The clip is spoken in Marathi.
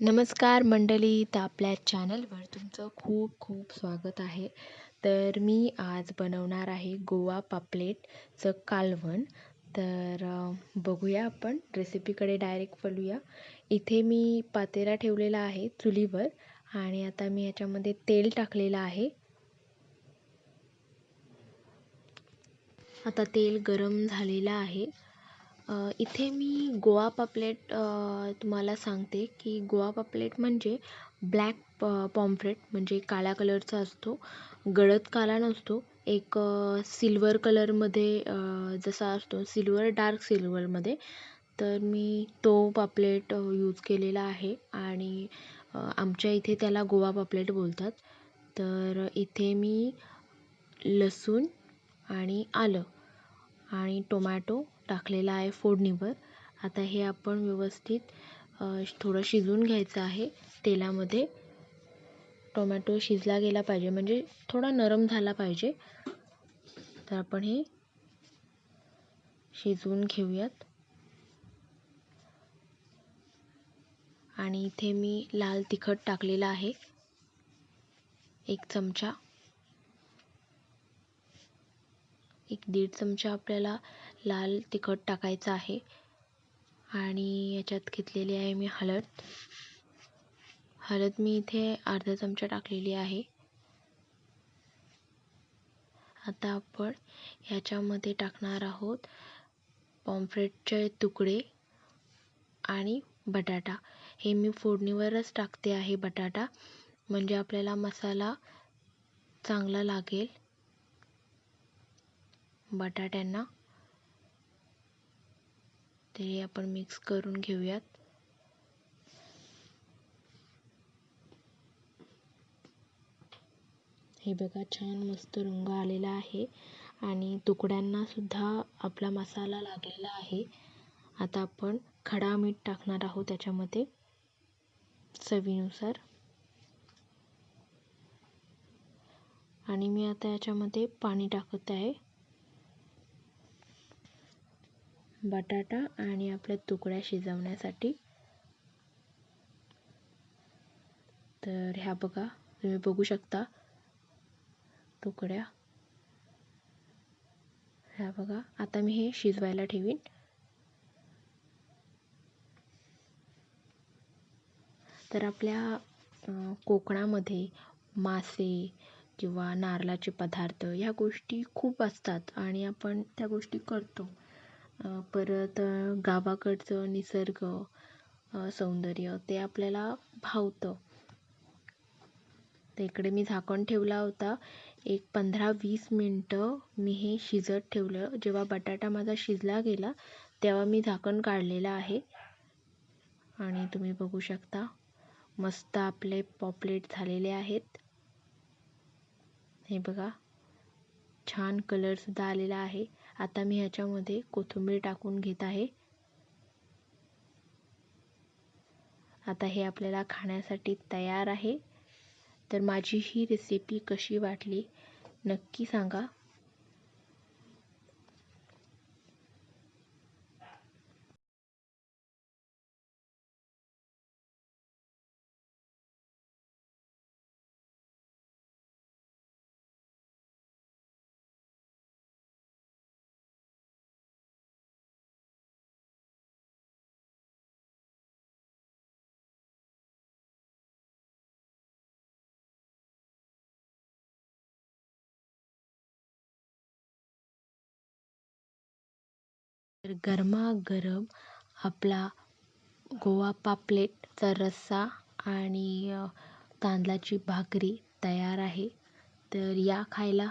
नमस्कार मंडळी तर आपल्या चॅनलवर तुमचं खूप खूप स्वागत आहे. तर मी आज बनवणार आहे गोवा पापलेटचं कालवण. तर बघूया आपण रेसिपीकडे डायरेक्ट वळूया. इथे मी पातेला ठेवलेला आहे चुलीवर आणि आता मी याच्यामध्ये तेल टाकलेलं आहे. आता तेल गरम झालेलं आहे. इथे मी गोवा पापलेट तुम्हाला सांगते की गोवा पापलेट म्हणजे ब्लॅक प पॉम्फ्रेट म्हणजे काळ्या कलरचा असतो. गडद काला नसतो. एक सिल्वर कलरमध्ये जसा असतो सिल्वर डार्क सिल्वरमध्ये. तर मी तो पापलेट यूज केलेला आहे आणि आमच्या इथे त्याला गोवा पापलेट बोलतात. तर इथे मी लसूण आणि आलं. आणि टोमॅटो टाकलेला आहे फोडणीवर. आता हे आपण व्यवस्थित थोडं शिजवून घ्यायचं आहे. तेलामध्ये टोमॅटो शिजला गेला पाहिजे म्हणजे थोडा नरम झाला पाहिजे. तर आपण हे शिजवून घेऊयात. आणि इथे मी लाल तिखट टाकलेलं आहे. एक चमचा. एक दीड चमचा आपल्याला लाल तिखट टाकायचं आहे. आणि याच्यात घेतलेली आहे मी हळद. हळद मी इथे अर्धा चमचा टाकलेली आहे. आता आपण ह्याच्यामध्ये टाकणार आहोत पॉम्फ्रेटचे तुकडे आणि बटाटा. हे मी फोडणीवरच टाकते आहे बटाटा. म्हणजे आपल्याला मसाला चांगला लागेल. बटाट्यांना. ते आपण मिक्स करून घेऊयात. हे बघा छान मस्त रंग आलेला आहे. आणि तुकड्यांना सुद्धा आपला मसाला लागलेला आहे. आता आपण खडा मीठ टाकणार आहोत त्याच्यामध्ये चवीनुसार. आणि मी आता याच्यामध्ये पाणी टाकत आहे. बटाटा आणि आपल्या तुकड्या शिजवण्यासाठी. तर ह्या बघा तुम्ही बघू शकता. तुकड्या. ह्या बघा आता मी हे शिजवायला ठेवीन. तर आपल्या कोकणामध्ये मासे किंवा नारळाचे पदार्थ ह्या गोष्टी खूप असतात आणि आपण त्या गोष्टी करतो. परत गावाकडचं निसर्ग सौंदर्य ते आपल्याला भावतं. तर इकडे मी झाकण ठेवला होता. एक पंधरा वीस मिनटं मी हे शिजत ठेवलं. जेव्हा बटाटा माझा शिजला गेला तेव्हा मी झाकण काढलेलं आहे. आणि तुम्ही बघू शकता मस्त आपले पॉपलेट झालेले आहेत. हे बघा छान कलरसुद्धा आलेला आहे. आता मी ह्याच्यामध्ये कोथिंबीर टाकून घेत आहे. आता हे आपल्याला खाण्यासाठी तयार आहे. तर माझी ही रेसिपी कशी वाटली नक्की सांगा. तर गरमागरम आपला गोवा पापलेटचा रस्सा आणि तांदळाची भाकरी तयार आहे. तर या खायला